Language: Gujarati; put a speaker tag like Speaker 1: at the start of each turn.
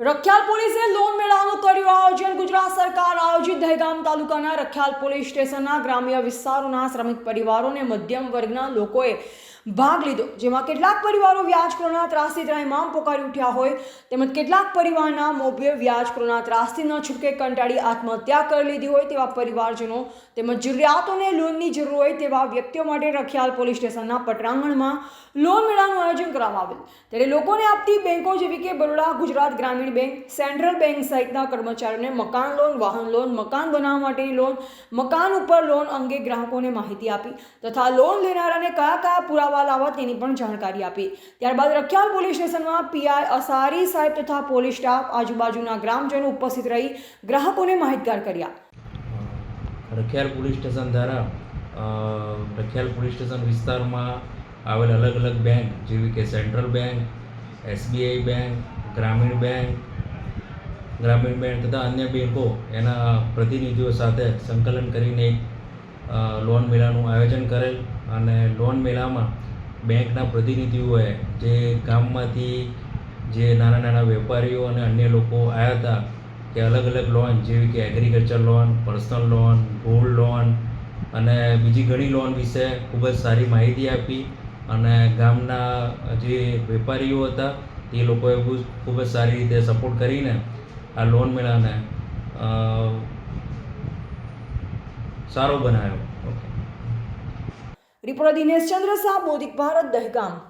Speaker 1: રખિયાલ પોલીસે લોન મેળાનું કર્યું આયોજન. ગુજરાત સરકાર આયોજિત દહેગામ તાલુકાના રખિયાલ પોલીસ સ્ટેશનના ગ્રામ્ય વિસ્તારોના શ્રમિક પરિવારોને મધ્યમ વર્ગના લોકોએ ભાગ લીધો. જેમાં કેટલાક પરિવારો વ્યાજખોરના ત્રાસથી ત્રાહિમામ પોકારી ઉઠ્યા હોય, તેમજ કેટલાક પરિવારના મોભે વ્યાજખોરના ત્રાસથી ન છૂટકે કંટાળી આત્મહત્યા કરી લીધી હોય તેવા પરિવારજનો તેમજ જરૂરિયાતોને લોનની જરૂર હોય તેવા વ્યક્તિઓ માટે રખિયાલ પોલીસ સ્ટેશનના પટરાંગણમાં લોન મેળાનું આયોજન કરવામાં આવેલ. ત્યારે લોકોને આપતી બેંકો જેવી કે બરોડા, ગુજરાત ગ્રામીણ બેંક, સેન્ટ્રલ બેંક સહિતના કર્મચારીઓને મકાન લોન, વાહન લોન, મકાન બનાવવા માટેની લોન, મકાન ઉપર લોન અંગે ગ્રાહકોને માહિતી આપી તથા લોન લેનારાને કયા કયા પુરાવા લાવવા તેની પણ જાણકારી આપી. ત્યારબાદ રખિયાલ પોલીસ સ્ટેશનમાં પીઆઈ અસારી સાહેબ તથા પોલીસ સ્ટાફ આજુબાજુના ગ્રામજનો ઉપસ્થિત રહી ગ્રાહકોને માહિતગાર કર્યા.
Speaker 2: રખિયાલ પોલીસ સ્ટેશન દ્વારા રખિયાલ પોલીસ સ્ટેશન વિસ્તારમાં આવેલ અલગ અલગ બેંક જેવી કે સેન્ટ્રલ બેંક, એસબીઆઈ બેંક, ગ્રામીણ બેંક ગ્રામીણ બેંક તથા અન્ય બેંકો એના પ્રતિનિધિઓ સાથે સંકલન કરીને લોન મેળાનું આયોજન કરેલ અને લોન મેળામાં બેંકના પ્રતિનિધિઓએ જે ગામમાંથી જે નાના નાના વેપારીઓ અને અન્ય લોકો આવ્યા હતા, કે અલગ અલગ લોન, જેવી કે agriculture loan personal loan gold loan અને બીજી ઘણી લોન વિશે ખૂબ જ સારી માહિતી આપી અને ગામના જે વેપારીઓ હતા, એ લોકોએ ખૂબ જ સારી રીતે સપોર્ટ કરીને આ લોન મેળાને સારો બનાવ્યો.
Speaker 1: રિપોર્ટર દિનેશ ચંદ્ર શાહ બોધિક ભારત દહેગામ.